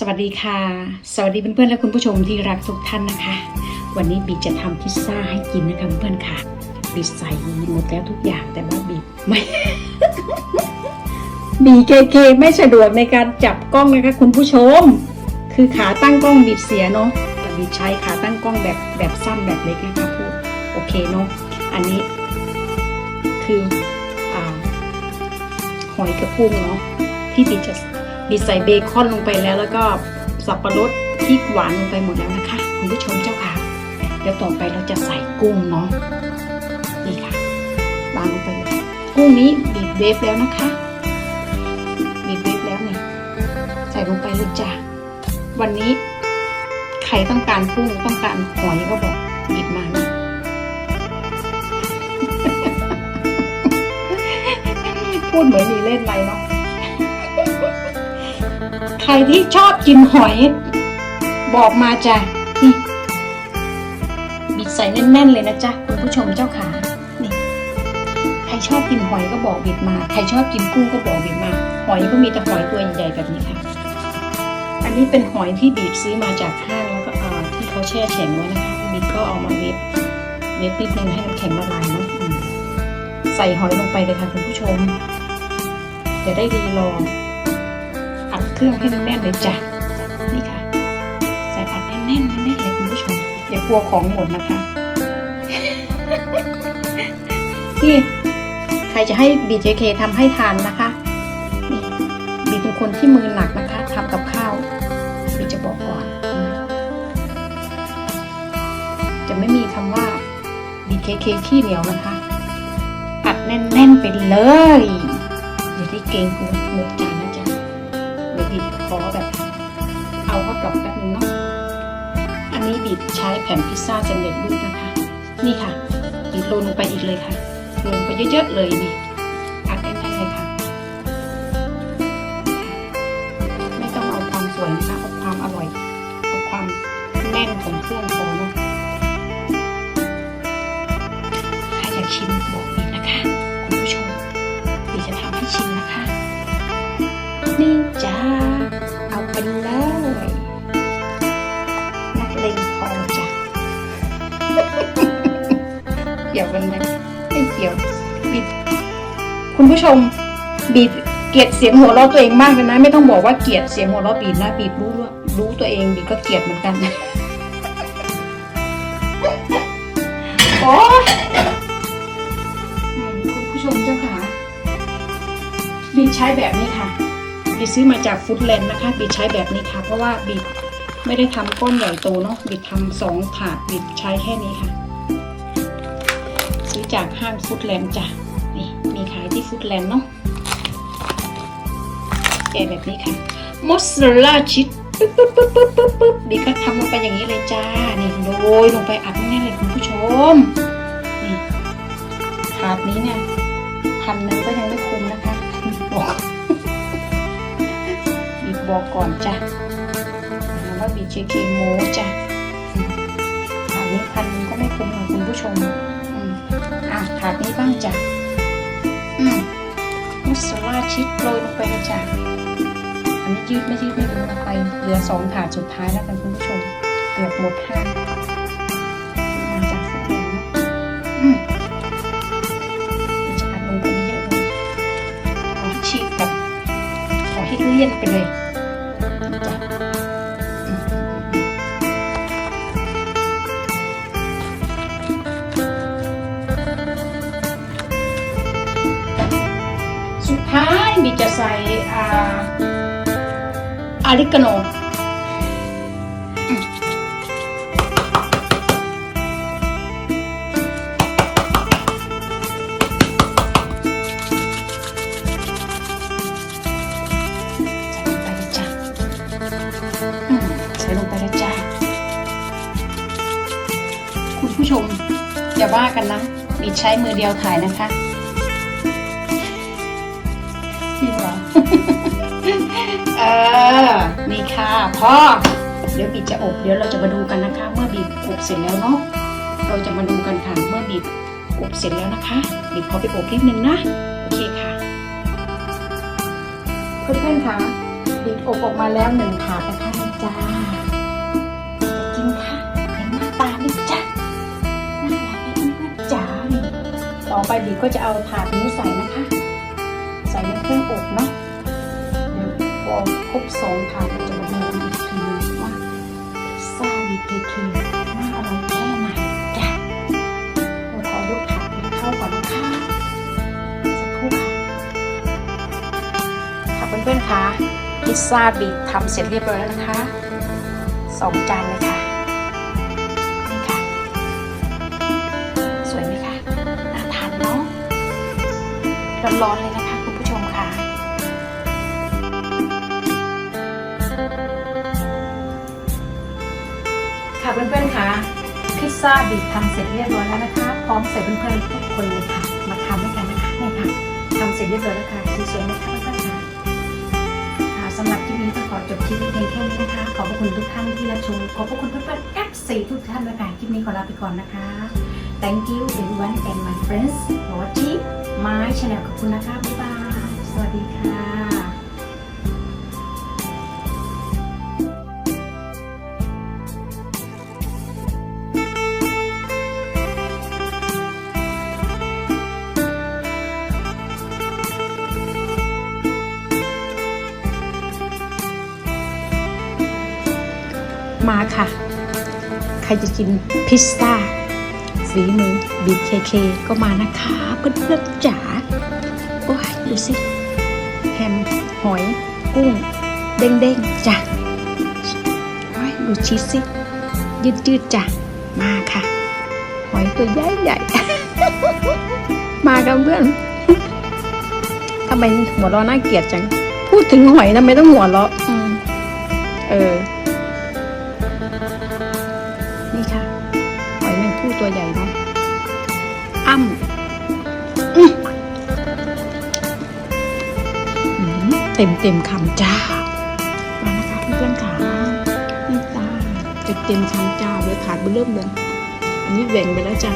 สวัสดีค่ะ สวัสดีเพื่อนๆและคุณผู้ชมที่รักทุกท่านนะคะ วันนี้บีจะทำพิซซ่าให้กินนะคะเพื่อนๆค่ะบีใส่หมดแล้วทุกอย่างแต่ว่าบีไม่บีเคเคไม่สะดวกในการจับกล้องนะคะคุณผู้ชม คือขาตั้งกล้องบีเสียเนาะแต่บีใช้ขาตั้งกล้องแบบแบบสั้นแบบเล็กนะคะพูดโอเคเนาะอันนี้ คืออหอยกับกุ้งเนาะที่บีจะ บีใส่เบคอนลงไปแล้ว แล้วก็สับปะรดพริกหวานลงไปหมดแล้วนะคะคุณผู้ชมเจ้าค่ะ เดี๋ยวต่อไปเราจะใส่กุ้งเนาะนี่ค่ะวางลงไปเลยกุ้งนี้บีบเวฟแล้วนะคะบีบเวฟแล้วเนี่ยใส่ลงไปเลยจ้ะวันนี้ใครต้องการกุ้งต้องการหอยก็บอกบีบมานะพูดเหมือนมีเล่นไรเนาะ รที่ชอบกินหอย บอกมาจ้ะนี่บิดใส่แน่นๆเลยนะจ๊ะคุณผู้ชมเจ้าขานี่ใครชอบกินหอยก็บอกบิดมา ใครชอบกินกุ้งก็บอกบิดมา หอยก็มีแต่หอยตัวใหญ่ๆแบบนี้ค่ะ อันนี้เป็นหอยที่บีบซื้อมาจากห้างแล้วก็เอ่อที่เขาแช่แข็งไว้นะคะบีบก็เอามาเวฟเวฟนิดนึงให้น้ำแข็งละลายเนาะใส่หอยลงไปเลยค่ะคุณผู้ชม จะได้รีรออัด เครื่องให้แน่นๆเลยจ้ะนี่ค่ะ ใส่อัดแน่นๆแน่นๆเลยคุณผู้ชมอย่ากลัวของหมดนะคะนี่ใครจะให้ BJK ทำให้ทานนะคะนี่บีเป็นคนที่มือหนักนะคะทำกับข้าวบีจะบอกก่อน จะไม่มีคำว่า BKK ขี้เหนียวนะคะอัดแน่นๆไปเลยอย่าได้เกรงหัวหมดจานนะ นึงเนาะ อันนี้บีบใช้แผ่นพิซซ่าสำเร็จรูปนะคะ นี่ค่ะบีบโรยลงไปอีกเลยค่ะโรยลงไปเยอะๆเลยนี่อัดแน่นๆเลยค่ะ ไม่ต้องเอาความสวยนะคะเอาความอร่อยเอาความแน่นของเครื่องพอเนาะ คุณผู้ชมบีเกลียดเสียงหัวเราะตัวเองมากเลยนะ ไม่ต้องบอกว่าเกลียดเสียงหัวเราะบีนะบีรู้รู้ตัวเองบีก็เกลียดเหมือนกันโอ๊ยคุณผู้ชมเจ้าค่ะบีใช้แบบนี้ค่ะบีซื้อมาจากฟุตแลนด์นะคะบีใช้แบบนี้ค่ะ เพราะว่าบีไม่ได้ทำก้อนใหญ่โตเนาะบีทำสองถาดบีใช้แค่นี้ค่ะ ซื้อจากห้างฟุตแลนด์จ้ะ มีขายที่ฟุตแลนด์เนาะแกะแบบนี้ค่ะมอสซาเรลล่าชีสปึ๊บปึ๊บปึ๊บปึ๊บปึ๊บปึ๊บบีก็ทำลงไปอย่างนี้เลยจ้า นี่โรยลงไปอัดแน่นๆเลยคุณผู้ชม นี่ถาดนี้เนี่ยพันหนึ่งก็ยังไม่คุ้มนะคะบอกบีบบอกก่อนจ้ะหาว่าบีเจเคโมจ้ะถาดนี้พันหนึ่งก็ไม่คุ้มค่ะคุณผู้ชมอืมอะถาดนี้บ้างจ้ะ อืมมัสลาชิดโรยลงไปเลยจ้ะอันนี้ยืดไม่ยืดไม่รู้ลงไปเหลือสองถาดสุดท้ายแล้วกันคุณผู้ชม เกือบหมดห้ามาจากฟุตบอลเนะอืมจะอัดลงไปเยอะเลยขอให้ฉีกแบบขอให้เลี่ยนไปเลย มีจะใส่อาริกาโนอืมใส่ลงไปเลยจ้ะอืมใส่ลงไปเลยจ้ะคุณผู้ชมอย่าว่ากันนะมีใช้มือเดียวถ่ายนะคะ ออนี่ค่ะพ่อเดี๋ยวบีบจะอบ เดี๋ยวเราจะมาดูกันนะคะ เมื่อบีบอบเสร็จแล้วเนาะ เราจะมาดูกันค่ะ เมื่อบีบอบเสร็จแล้วนะคะ บีบพอไปอบนิดนึงนะ โอเคค่ะ เพื่อนๆค่ะบีบอบออกมาแล้วหนึ่งถาดนะคะจ้าจะกินค่ะเป็นหน้าตาไดิจ้าน่ารักเป็นเพื่อจ๋าต่อไปบีบก็จะเอาถาดนี้ใส่นะคะ ใส่ในเครื่องอบเนาะ ดี๋ยวพอครบสองถาดเราจะมาดูกันอีกทีนึงว่าพิซซ่าบีเคเคน่าอร่อยแค่ไหนจ้ะเราขอยกถาดให้เข้าก่อนนะคะสักครู่ค่ะค่ะเพื่อนๆคะพิซซ่าบีทำเสร็จเรียบร้อยแล้วนะคะสองจานเลยค่ะนี่ค่ะ สวยไหมคะน่าทานเนาะร้อนๆเลยนะคะ ค่ะเพื่อนๆค่ะพิซซ่าบีทำเสร็จเรียบร้อยแล้วนะคะ พร้อมใส่เพื่อนๆทุกคนเลยค่ะ มาทำด้วยกันนะคะนี่ค่ะทำเสร็จเรียบร้อยแล้วค่ะสวยๆไหมคะเพื่อนๆค่ะสำหรับคลิปนี้ก็ขอจบคลิปเพียงแค่นี้นะคะ ขอบพระคุณทุกท่านที่รับชม ขอบพระคุณเพื่อนๆ FC ทุกท่านด้วยค่ะคลิปนี้ขอลาไปก่อนนะคะ Thank you everyone and my friends for watching my channel ขอบคุณนะคะ บ๊ายบาย สวัสดีค่ะ มาค่ะ ใครจะกินพิซซ่าฝีมือ BKK ก็มานะคะ เพื่อนๆจ๋าโอ้ยดูสิ แฮม หอย กุ้ง เด้งๆจ้ะโอ้ยดูชีสสิยืดๆจ้ะมาค่ะ หอยตัวใหญ่ๆ มากันเพื่อนทำไมหัวเราะน่าเกลียดจัง พูดถึงหอยทำไมต้องหัวเราะอืมเออ ตัวใหญ่เนาะอ้ำอื้อหือเต็มเต็มคำจ้ามานะคะเพื่อนๆขานี่จ้าจะเต็มคำจ้าเลยขาดไปเริ่มเลย อันนี้แหว่งไปแล้วจ้ะ